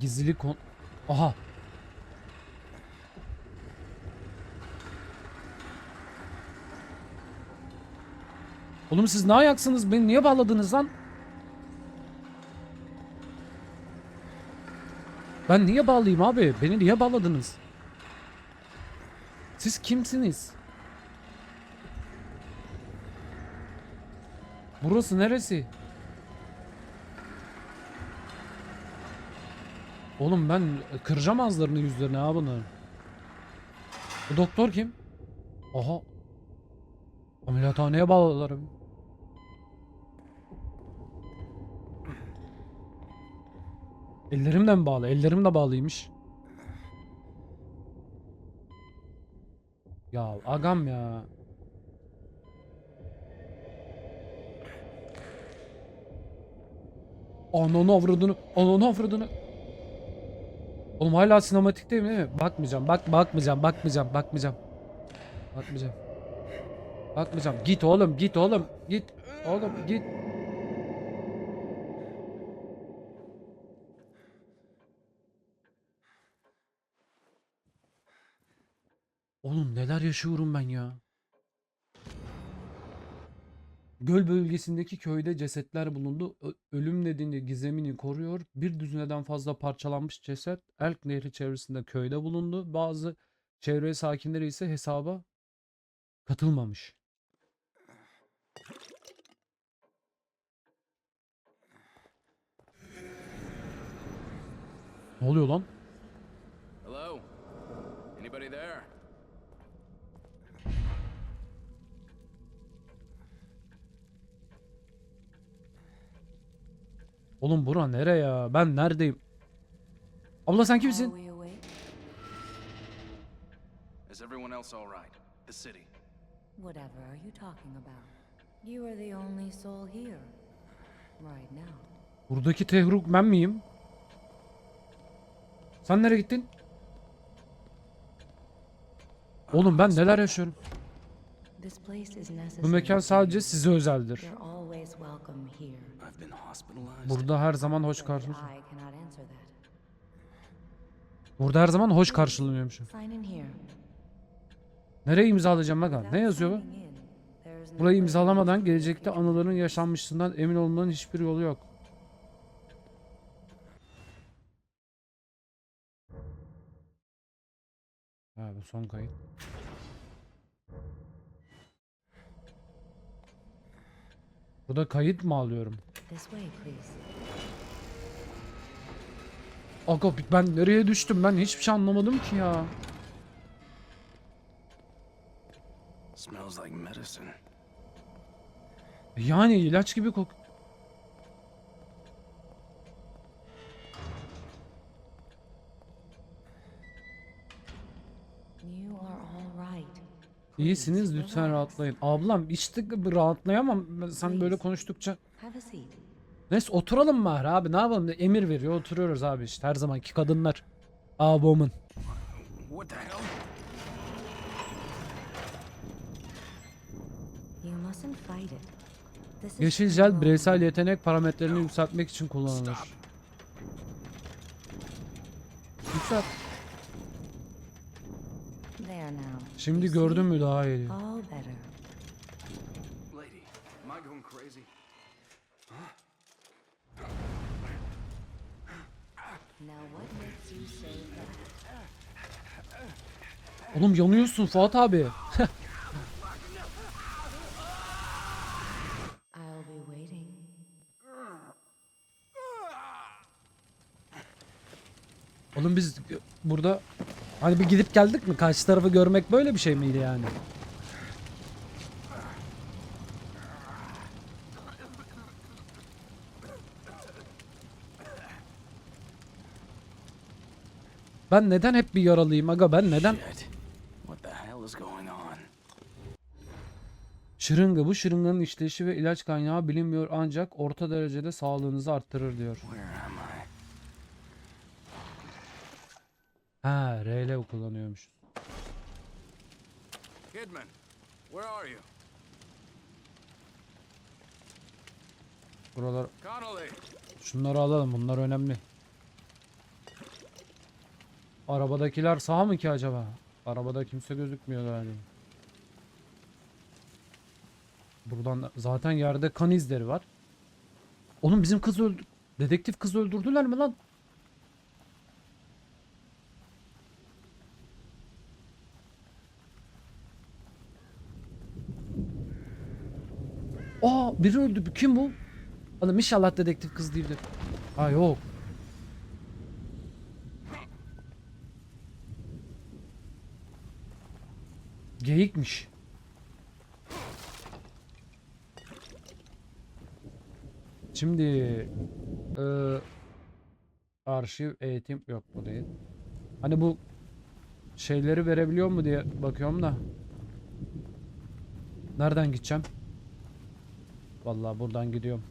Gizli kon... Aha. Oğlum siz ne ayaksınız? Beni niye bağladınız lan? Ben niye bağlayayım abi? Beni niye bağladınız? Siz kimsiniz? Burası neresi? Oğlum ben kıracağım ağızlarını yüzlerine ha bunu. Bu doktor kim? Aha. Ameliyathaneye bağladılar. abi. Ellerim de mi bağlı? Ellerim de bağlıymış. Ya agam ya. Ananı avradını, ananı avradını. Oğlum hala sinematik değil mi? değil mi? Bakmayacağım, bak bakmayacağım, bakmayacağım, bakmayacağım. Bakmayacağım. Bakmayacağım. Git oğlum, git oğlum, git. Oğlum git. Oğlum neler yaşıyorum ben ya. Göl bölgesindeki köyde cesetler bulundu. Ölüm nedeni gizemini koruyor. Bir düzineden fazla parçalanmış ceset Elk Nehri çevresinde köyde bulundu. Bazı çevre sakinleri ise hesaba katılmamış. Ne oluyor lan? Hello? Anybody there? Oğlum bura nere ya? Ben neredeyim? Abla sen kimsin? Is everyone else all right? The city. Whatever are you talking about? You are the only soul here. Right now. Buradaki Tehruk ben miyim? Sen nereye gittin? Oğlum ben neler yaşıyorum? Bu mekan sadece size özeldir. You're always welcome here. I've been hospitalized. Burada her zaman hoş But karşılanır. I cannot answer that. Burada her zaman hoş karşılanıyormuşum. Sign in here. Nereye imzalayacağım bak? Ne yazıyor bu? Burayı imzalamadan gelecekte anıların yaşanmışlığından emin olmanın hiçbir yolu yok. Ha bu son kayıt. Burada kayıt mı alıyorum? Aga ben nereye düştüm? Ben hiçbir şey anlamadım ki ya. Smells like medicine. Yani ilaç gibi kok. İyisiniz lütfen rahatlayın. Ablam işte rahatlayamam. Sen böyle konuştukça. A. Neyse oturalım bari abi ne yapalım emir veriyor oturuyoruz abi işte her zamanki kadınlar. İs Yeşil jel bireysel yetenek parametrelerini yükseltmek için kullanılır. Yükselt. Şimdi gördün mü daha iyi. That? Oğlum yanıyorsun Fuat abi. Oğlum biz burada hani bir gidip geldik mi? Karşı tarafı görmek böyle bir şey miydi yani? Ben neden hep bir yaralıyım aga ben neden? Şırınga bu şırınganın işleyişi ve ilaç kaynağı bilinmiyor ancak orta derecede sağlığınızı arttırır diyor. Where am I? Ha RL kullanıyormuş. Kidman, where are you? Buralar Connolly! şunları alalım bunlar önemli. Arabadakiler sağ mı ki acaba? Arabada kimse gözükmüyor galiba. Buradan da- zaten yerde kan izleri var. Oğlum bizim kız öldü. Dedektif kızı öldürdüler mi lan? Aa biri öldü. Kim bu? Oğlum inşallah dedektif kız değildir. Ha yok. Geyikmiş. Şimdi eee, arşiv eğitim yok bu değil. Hani bu şeyleri verebiliyor mu diye bakıyorum da. Nereden gideceğim? Vallahi buradan gidiyorum.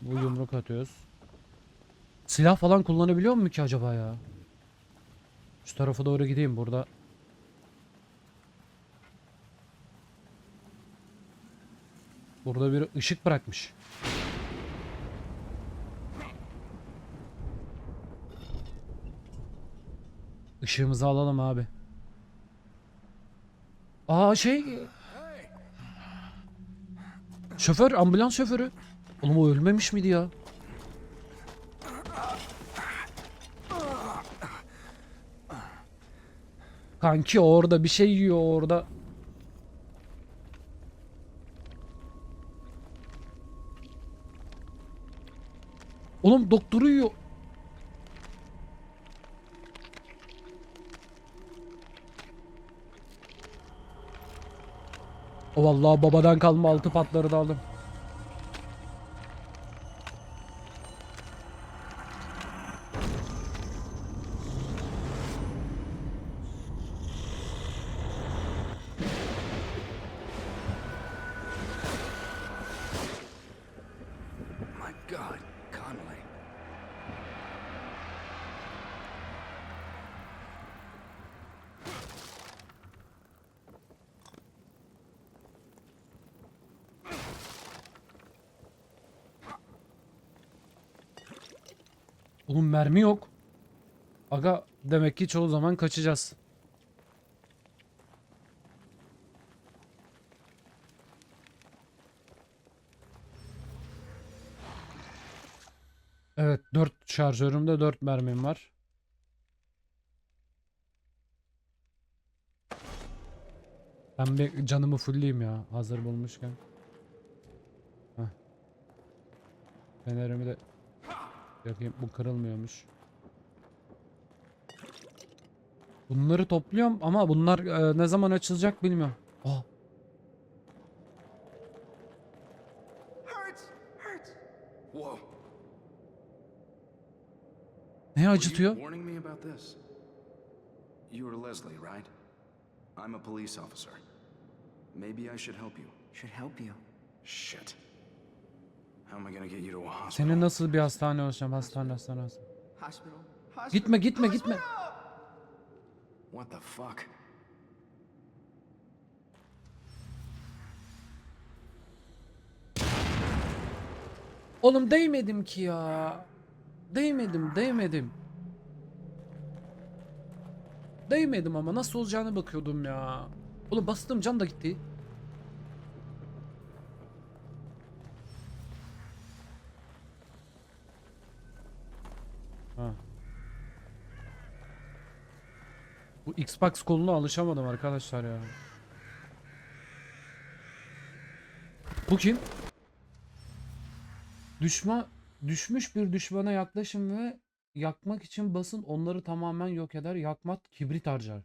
Bu yumruk atıyoruz. Silah falan kullanabiliyor mu ki acaba ya? Şu tarafa doğru gideyim burada. Burada bir ışık bırakmış. Işığımızı alalım abi. Aa şey... Şoför, ambulans şoförü. Oğlum o ölmemiş miydi ya? Kanki orada bir şey yiyor orada. Oğlum doktoru yiyor. Vallahi babadan kalma altı patları da aldım. Oğlum mermi yok. Aga demek ki çoğu zaman kaçacağız. Evet 4 şarjörümde 4 mermim var. Ben bir canımı fullleyeyim ya hazır bulmuşken. Heh. Fenerimi de yakayım bu kırılmıyormuş. Bunları topluyorum ama bunlar e, ne zaman açılacak bilmiyorum. Whoa. ne acıtıyor? You are Leslie, right? I'm a police officer. Maybe I should help you. Should help you. Shit. Senin nasıl bir hastane olacağım? Hastane hastane hastane. Gitme gitme gitme. What the fuck? Oğlum değmedim ki ya. Değmedim değmedim. Değmedim ama nasıl olacağını bakıyordum ya. Oğlum bastım can da gitti. Bu Xbox koluna alışamadım arkadaşlar ya. Bu kim? Düşman düşmüş bir düşmana yaklaşın ve yakmak için basın onları tamamen yok eder. Yakmak kibrit harcar.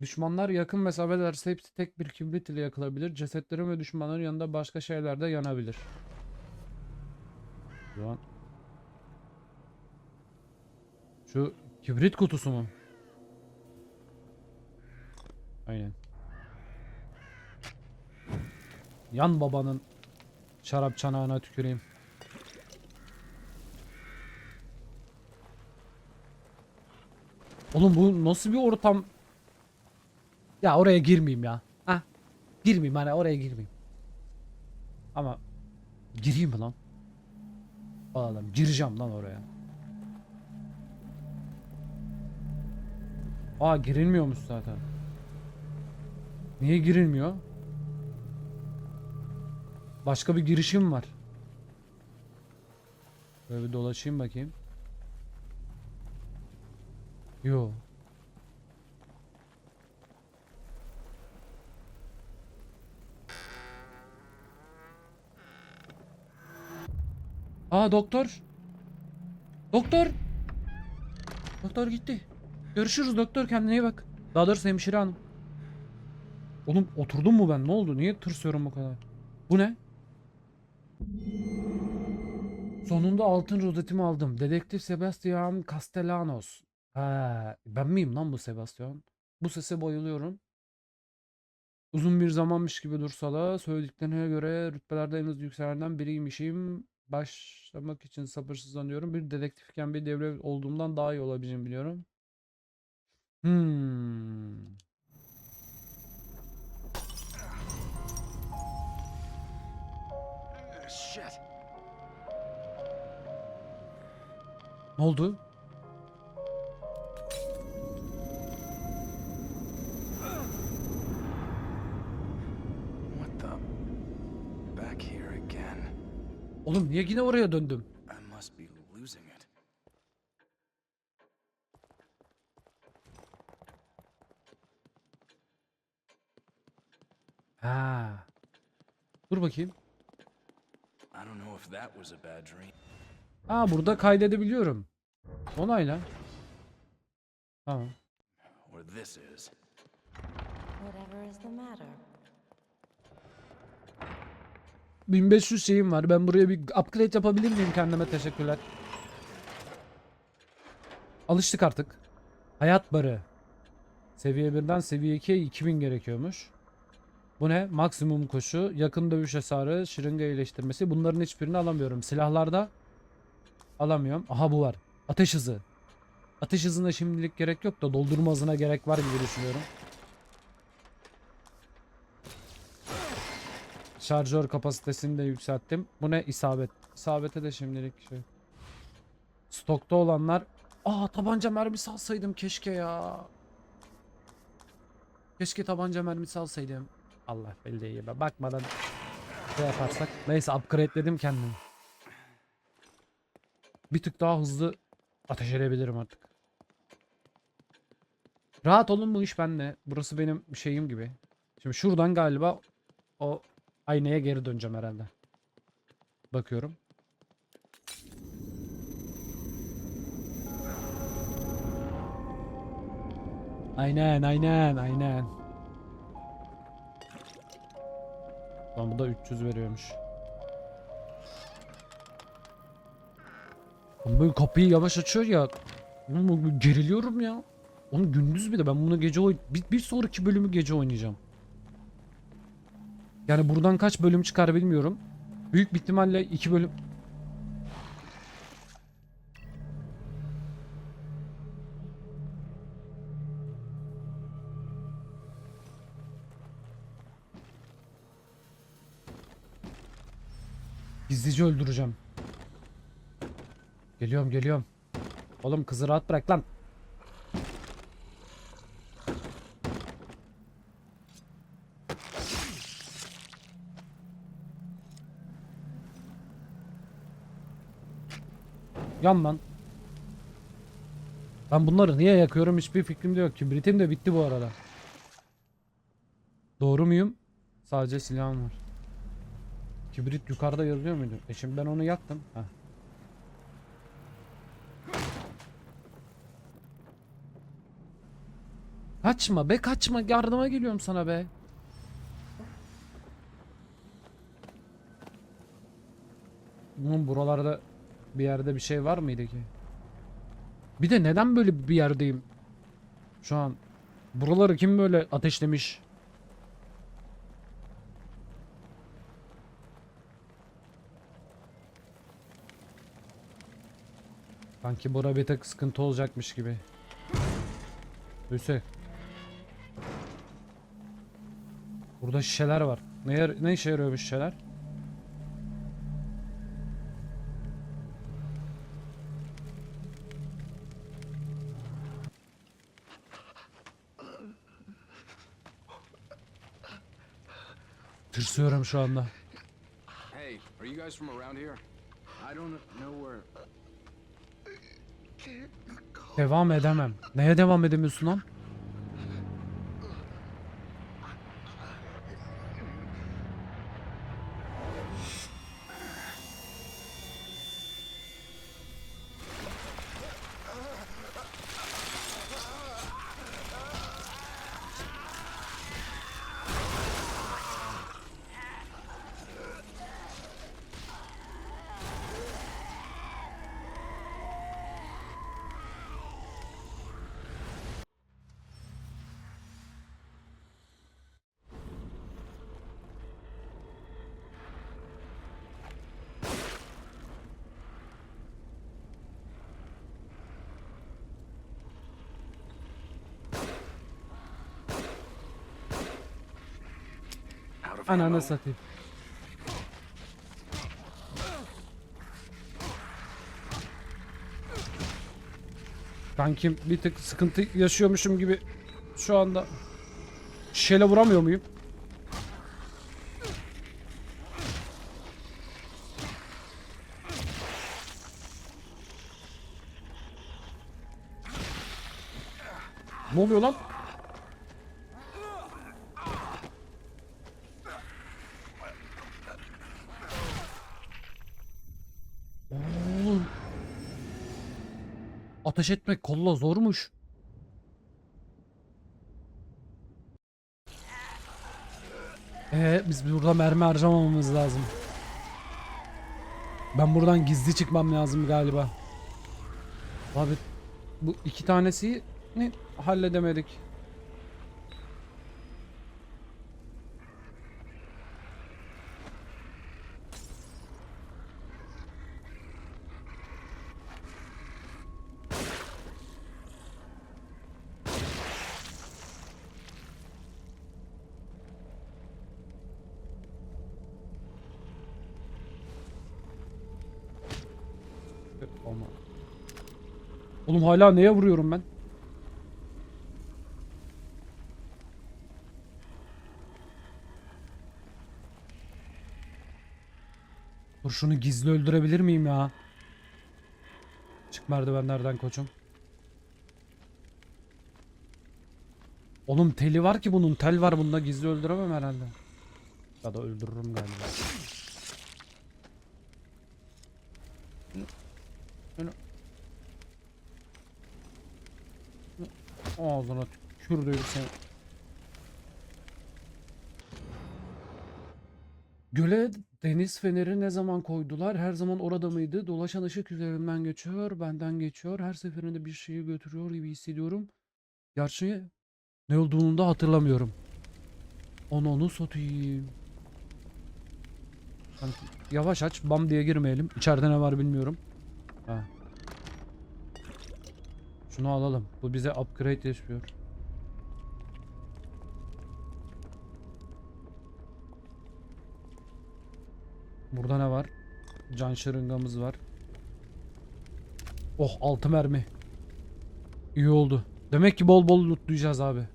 Düşmanlar yakın mesafelerse hepsi tek bir kibrit ile yakılabilir. Cesetlerin ve düşmanların yanında başka şeyler de yanabilir. Şu an şu kibrit kutusu mu? Aynen. Yan babanın şarap çanağına tüküreyim. Oğlum bu nasıl bir ortam? Ya oraya girmeyeyim ya. Ha? Girmeyeyim hani oraya girmeyeyim. Ama gireyim mi lan? Oğlum gireceğim lan oraya. Aa girilmiyormuş zaten. Niye girilmiyor? Başka bir girişim var. Böyle bir dolaşayım bakayım. Yo. Aa doktor. Doktor. Doktor gitti. Görüşürüz doktor kendine iyi bak. Daha doğrusu hemşire hanım. Oğlum oturdum mu ben? Ne oldu? Niye tırsıyorum bu kadar? Bu ne? Sonunda altın rozetimi aldım. Dedektif Sebastian Castellanos. Ha, ben miyim lan bu Sebastian? Bu sese bayılıyorum. Uzun bir zamanmış gibi dursa da söylediklerine göre rütbelerde en hızlı yükselenlerden biriymişim. Başlamak için sabırsızlanıyorum. Bir dedektifken bir devre olduğumdan daha iyi olabileceğimi biliyorum. Hmm. Ne oldu? What the? Back here again. Oğlum niye yine oraya döndüm? Ha. Dur bakayım. I don't know if that was a bad dream. Aa burada kaydedebiliyorum. Onayla. Tamam. Or this is. Whatever is the matter? 1500 şeyim var. Ben buraya bir upgrade yapabilir miyim kendime? Teşekkürler. Alıştık artık. Hayat barı. Seviye 1'den seviye 2'ye 2000 gerekiyormuş. Bu ne? Maksimum koşu, yakın dövüş hasarı, şırınga iyileştirmesi. Bunların hiçbirini alamıyorum. Silahlarda alamıyorum. Aha bu var. Ateş hızı. Ateş hızına şimdilik gerek yok da doldurma hızına gerek var gibi düşünüyorum. Şarjör kapasitesini de yükselttim. Bu ne? İsabet. İsabete de şimdilik şey. Stokta olanlar. Aa tabanca mermisi alsaydım keşke ya. Keşke tabanca mermisi alsaydım. Allah belli be. Bakmadan şey yaparsak. Neyse upgrade'ledim kendimi. Bir tık daha hızlı ateş edebilirim artık. Rahat olun bu iş bende. Burası benim şeyim gibi. Şimdi şuradan galiba o aynaya geri döneceğim herhalde. Bakıyorum. Aynen aynen aynen. Lan bu da 300 veriyormuş. Oğlum Böyle kapıyı yavaş açıyor ya. Oğlum geriliyorum ya. Onu gündüz bir de ben bunu gece oyn bir, bir sonraki bölümü gece oynayacağım. Yani buradan kaç bölüm çıkar bilmiyorum. Büyük bir ihtimalle iki bölüm. Gizlice öldüreceğim. Geliyorum geliyorum. Oğlum kızı rahat bırak lan. Yan lan. Ben bunları niye yakıyorum hiçbir fikrim de yok. Kibritim de bitti bu arada. Doğru muyum? Sadece silahım var. Kibrit yukarıda yazıyor muydu? E şimdi ben onu yaktım. Heh. Kaçma be kaçma yardıma geliyorum sana be. Bunun buralarda bir yerde bir şey var mıydı ki? Bir de neden böyle bir yerdeyim? Şu an buraları kim böyle ateşlemiş? Sanki bura bir tek sıkıntı olacakmış gibi. Hüseyin. Burada şişeler var. Ne, yer, ne işe yarıyor bu şişeler? Tırsıyorum şu anda. Hey, are you guys from around here? I don't know where. Devam edemem. Neye devam edemiyorsun lan? Ananı satayım. Kankim bir tık sıkıntı yaşıyormuşum gibi şu anda şişeyle vuramıyor muyum? Ne oluyor lan? Ateş etmek kolla zormuş. Ee, biz burada mermi harcamamamız lazım. Ben buradan gizli çıkmam lazım galiba. Abi bu iki tanesi ne halledemedik. Olma. Oğlum hala neye vuruyorum ben? Dur şunu gizli öldürebilir miyim ya? Çık merdivenlerden koçum. Oğlum teli var ki bunun. Tel var bunda gizli öldüremem herhalde. Ya da öldürürüm galiba. Ağzına tükürdüğüm seni. Göle deniz feneri ne zaman koydular? Her zaman orada mıydı? Dolaşan ışık üzerinden geçiyor, benden geçiyor. Her seferinde bir şeyi götürüyor gibi hissediyorum. Gerçi ne olduğunu da hatırlamıyorum. Onu onu satayım. Sanki- Yavaş aç, bam diye girmeyelim. İçeride ne var bilmiyorum. Ha. Şunu alalım. Bu bize upgrade yapıyor. Burada ne var? Can şırıngamız var. Oh 6 mermi. İyi oldu. Demek ki bol bol lootlayacağız abi.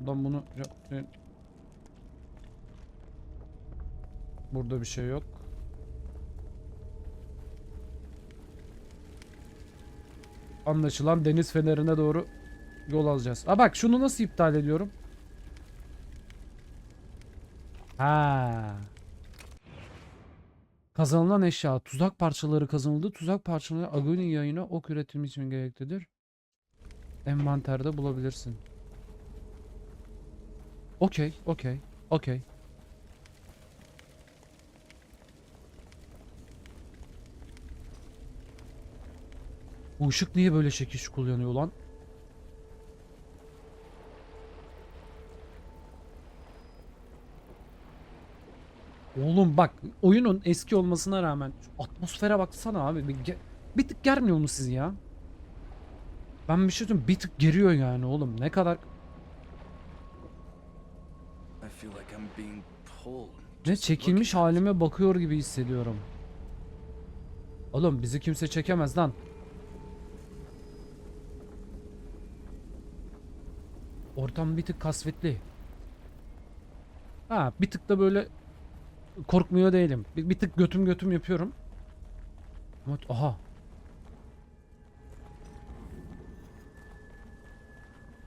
Buradan bunu... Burada bir şey yok. Anlaşılan deniz fenerine doğru yol alacağız. Aa bak şunu nasıl iptal ediyorum? Ha. Kazanılan eşya. Tuzak parçaları kazanıldı. Tuzak parçaları Agony yayına ok üretimi için gereklidir. Envanterde bulabilirsin. Okey, okey, okey. Bu ışık niye böyle şekil şukul yanıyor lan? Oğlum bak oyunun eski olmasına rağmen atmosfere baksana abi. Bir, bir tık germiyor mu sizi ya? Ben bir şey söyleyeyim bir tık geriyor yani oğlum. Ne kadar ne çekilmiş halime bakıyor gibi hissediyorum. Oğlum bizi kimse çekemez lan. Ortam bir tık kasvetli. Ha bir tık da böyle korkmuyor değilim. Bir, bir tık götüm götüm yapıyorum. Ama aha.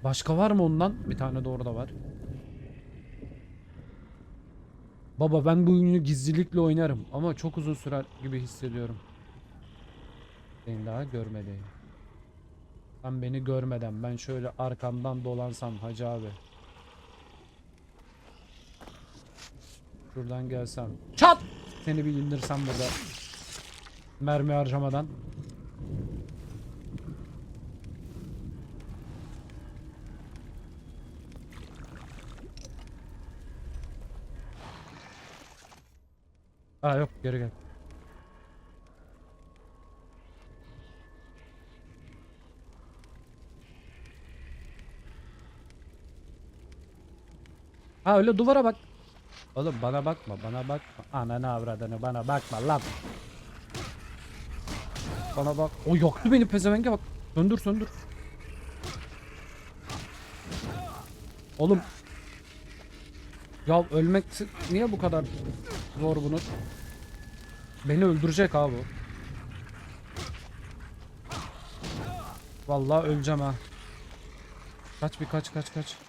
Başka var mı ondan? Bir tane de orada var. Baba ben bu oyunu gizlilikle oynarım ama çok uzun sürer gibi hissediyorum. Seni daha görmedeyim. Sen beni görmeden ben şöyle arkamdan dolansam hacı abi. Şuradan gelsem. Çat! Seni bir indirsem burada. Mermi harcamadan. Aa yok geri gel. Ha öyle duvara bak. Oğlum bana bakma bana bakma. Ananı avradını bana bakma lan. Bana bak. O yaktı beni pezevenge bak. Söndür söndür. Oğlum. Ya ölmek niye bu kadar zor bunun? Beni öldürecek abi. Vallahi öleceğim ha. Kaç bir kaç kaç kaç.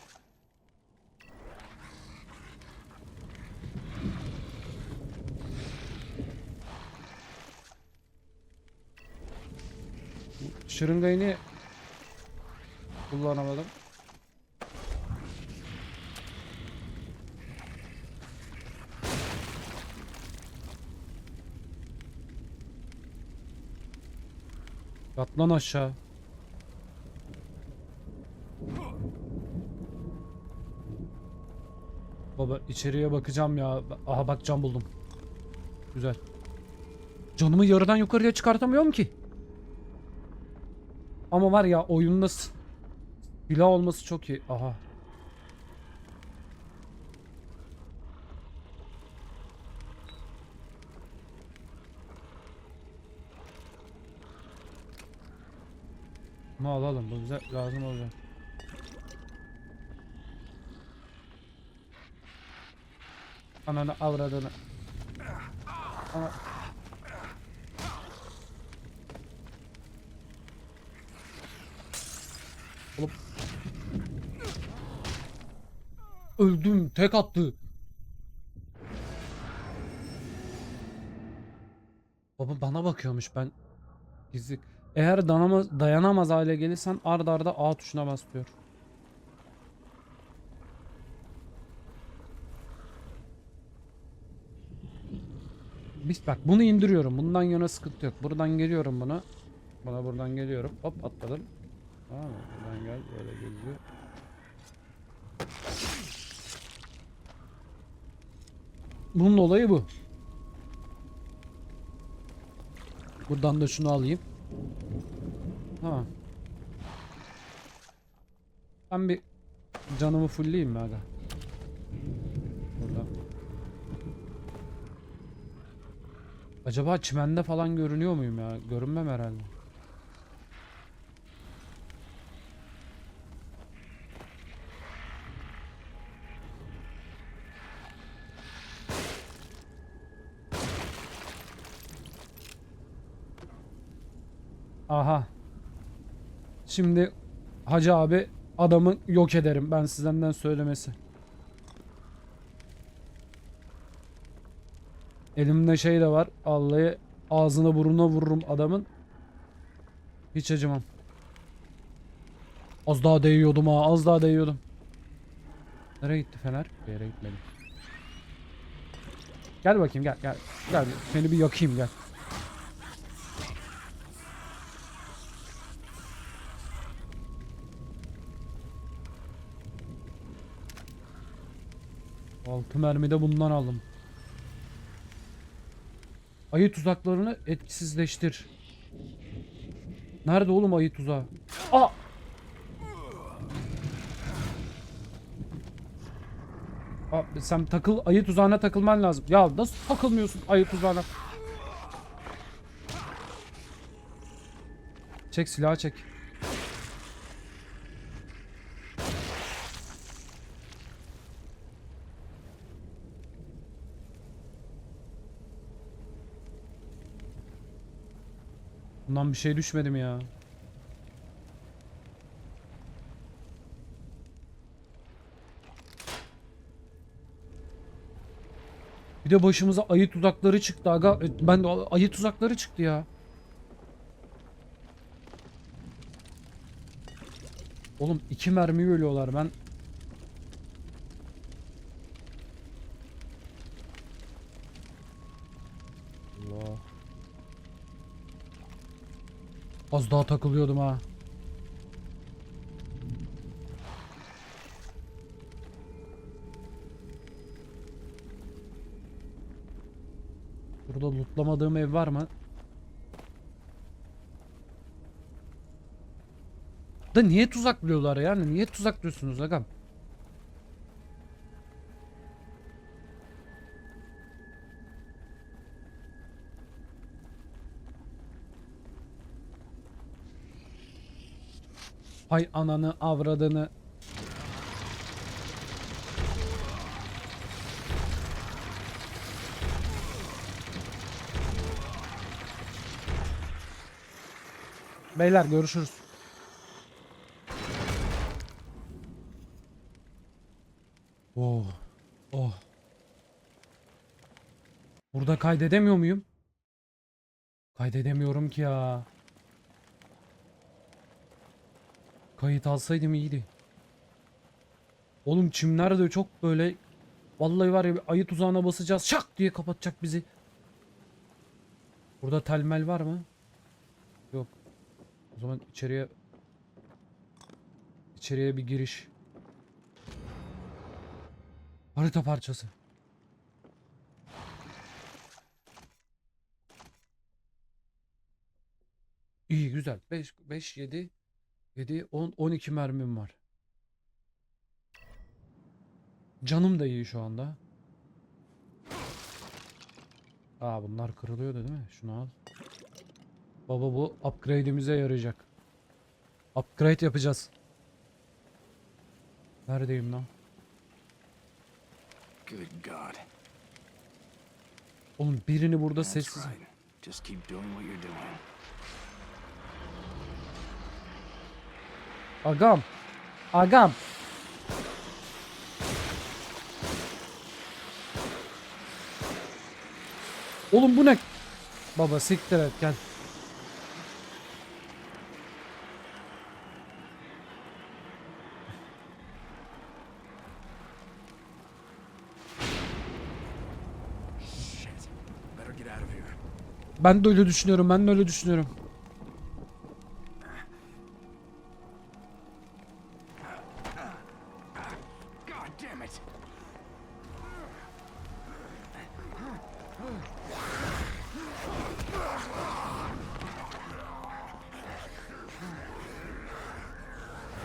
Şırıngayı niye kullanamadım? Yat lan aşağı. Baba içeriye bakacağım ya. Aha bak cam buldum. Güzel. Canımı yarıdan yukarıya çıkartamıyorum ki. Ama var ya oyunda silah olması çok iyi. Aha. Bunu alalım. Bu bize lazım olacak. Ananı avradını. Ana. Öldüm. Tek attı. Baba bana bakıyormuş ben. Gizli. Eğer danamaz, dayanamaz hale gelirsen ard arda A tuşuna bas diyor. Biz bak bunu indiriyorum. Bundan yana sıkıntı yok. Buradan geliyorum buna. Buna buradan geliyorum. Hop atladım. Tamam mı? Buradan gel böyle geziyor. Bunun olayı bu. Buradan da şunu alayım. Tamam. Ben bir canımı fullleyeyim mi aga? Burada. Acaba çimende falan görünüyor muyum ya? Görünmem herhalde. Aha. Şimdi Hacı abi adamı yok ederim ben sizden söylemesi. Elimde şey de var. Allah'ı ağzına burnuna vururum adamın. Hiç acımam. Az daha değiyordum ha. Az daha değiyordum. Nereye gitti Fener? Bir yere gitmedi. Gel bakayım gel gel. Gel seni bir yakayım gel. Altı mermi de bundan aldım. Ayı tuzaklarını etkisizleştir. Nerede oğlum ayı tuzağı? Aa! Aa, sen takıl ayı tuzağına takılman lazım. Ya nasıl takılmıyorsun ayı tuzağına? Çek silahı çek. Bundan bir şey düşmedi mi ya? Bir de başımıza ayı tuzakları çıktı aga. E, Ben de ayı tuzakları çıktı ya. Oğlum iki mermi ölüyorlar ben. Az daha takılıyordum ha. Burada lootlamadığım ev var mı? Da niye tuzaklıyorlar yani? Niye tuzaklıyorsunuz agam? Hay ananı avradını. Beyler görüşürüz. Oh. Oh. Burada kaydedemiyor muyum? Kaydedemiyorum ki ya. Kayıt alsaydım iyiydi. Oğlum çimler de çok böyle vallahi var ya bir ayı tuzağına basacağız şak diye kapatacak bizi. Burada telmel var mı? Yok. O zaman içeriye içeriye bir giriş. Harita parçası. İyi güzel. 5 5 7 7 10 12 mermim var. Canım da iyi şu anda. Aa bunlar kırılıyordu değil mi? Şunu al. Baba bu upgrade'imize yarayacak. Upgrade yapacağız. Neredeyim lan? Good God. Oğlum birini burada sessiz. Just keep doing what you're doing. Agam. Agam. Oğlum bu ne? Baba siktir et gel. Ben de öyle düşünüyorum. Ben de öyle düşünüyorum.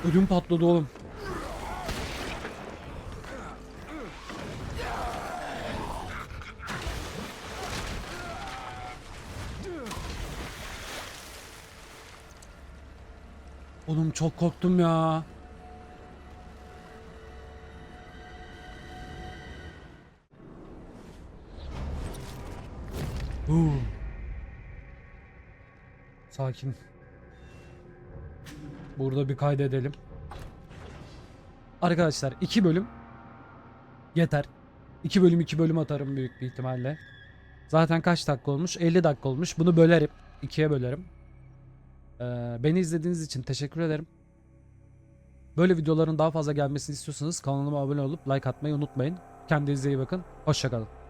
Ödüm patladı oğlum. Oğlum çok korktum ya. Huu. Sakin. Burada bir kaydedelim. Arkadaşlar iki bölüm yeter. 2 bölüm 2 bölüm atarım büyük bir ihtimalle. Zaten kaç dakika olmuş? 50 dakika olmuş. Bunu bölerim. ikiye bölerim. Ee, beni izlediğiniz için teşekkür ederim. Böyle videoların daha fazla gelmesini istiyorsanız kanalıma abone olup like atmayı unutmayın. Kendinize iyi bakın. Hoşçakalın.